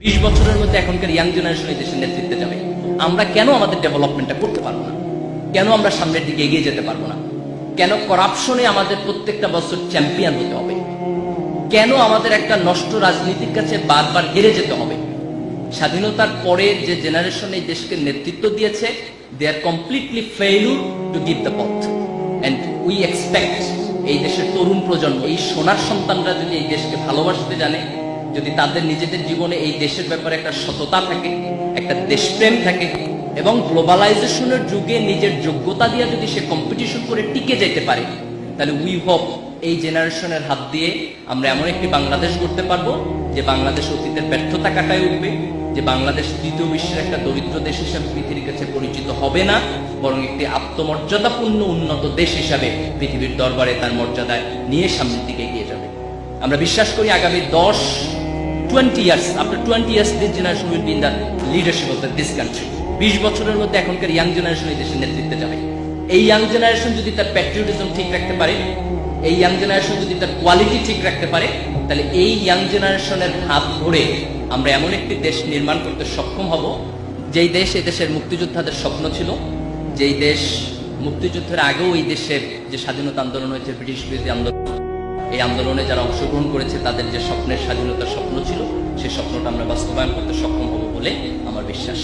বিশ বছরের মধ্যে এখনকার ইয়াং জেনারেশন এই দেশের নেতৃত্বে যাবে। আমরা কেন আমাদের ডেভেলপমেন্টটা করতে পারব না? কেন আমরা সামনের দিকে এগিয়ে যেতে পারব না? কেন করাপশনে আমাদের প্রত্যেকটা বছর চ্যাম্পিয়ন হতে হবে? কেন আমাদের একটা নষ্ট রাজনীতির কাছে বারবার হেরে যেতে হবে? স্বাধীনতার পরে যে জেনারেশন এই দেশকে নেতৃত্ব দিয়েছে they are completely failure to give the পথ অ্যান্ড উই এক্সপেক্ট এই দেশের তরুণ প্রজন্ম, এই সোনার সন্তানরা যদি এই দেশকে ভালোবাসতে জানে যদি তাদের নিজেদের জীবনে এই দেশের ব্যাপারে একটা সততা থাকে, একটা দেশপ্রেম থাকে এবং গ্লোবালাইজেশনের যুগে নিজের যোগ্যতা দিয়ে যদি সে কম্পিটিশন করে টিকে যেতে পারে, তাহলে উই হোপ এই জেনারেশনের হাত দিয়ে আমরা এমন একটি বাংলাদেশ করতে পারব যে বাংলাদেশ অতীতের ব্যর্থতা কাটায় উঠবে, যে বাংলাদেশ তৃতীয় বিশ্বের একটা দরিদ্র দেশ হিসেবে পৃথিবীর কাছে পরিচিত হবে না, বরং একটি আত্মমর্যাদাপূর্ণ উন্নত দেশ হিসাবে পৃথিবীর দরবারে তার মর্যাদায় নিয়ে সামনের দিকে এগিয়ে যাবে। আমরা বিশ্বাস করি আগামী দশ twenty years after twenty years this generation will be in the leadership of the this country বিশ বছরের মধ্যে এখনকার ইয়াং জেনারেশন এই দেশের নেতৃত্বে যাবে। এই ইয়াং জেনারেশন যদি তার প্যাট্রিয়টিজম ঠিক রাখতে পারে, এই ইয়াং জেনারেশন যদি তার কোয়ালিটি ঠিক রাখতে পারে, তাহলে এই ইয়াং জেনারেশনের হাত ধরে আমরা এমন একটি দেশ নির্মাণ করতে সক্ষম হব, যেই দেশ এই দেশের মুক্তিযোদ্ধাদের স্বপ্ন ছিল, যেই দেশ মুক্তিযুদ্ধের আগেও এই দেশের যে স্বাধীনতা আন্দোলন হয়েছে, ব্রিটিশ বিরোধী আন্দোলন। এই আন্দোলনে যারা অংশগ্রহণ করেছে, তাদের যে স্বপ্নের স্বাধীনতার স্বপ্ন ছিল সেই স্বপ্নটা আমরা বাস্তবায়ন করতে সক্ষম হব বলে আমার বিশ্বাস।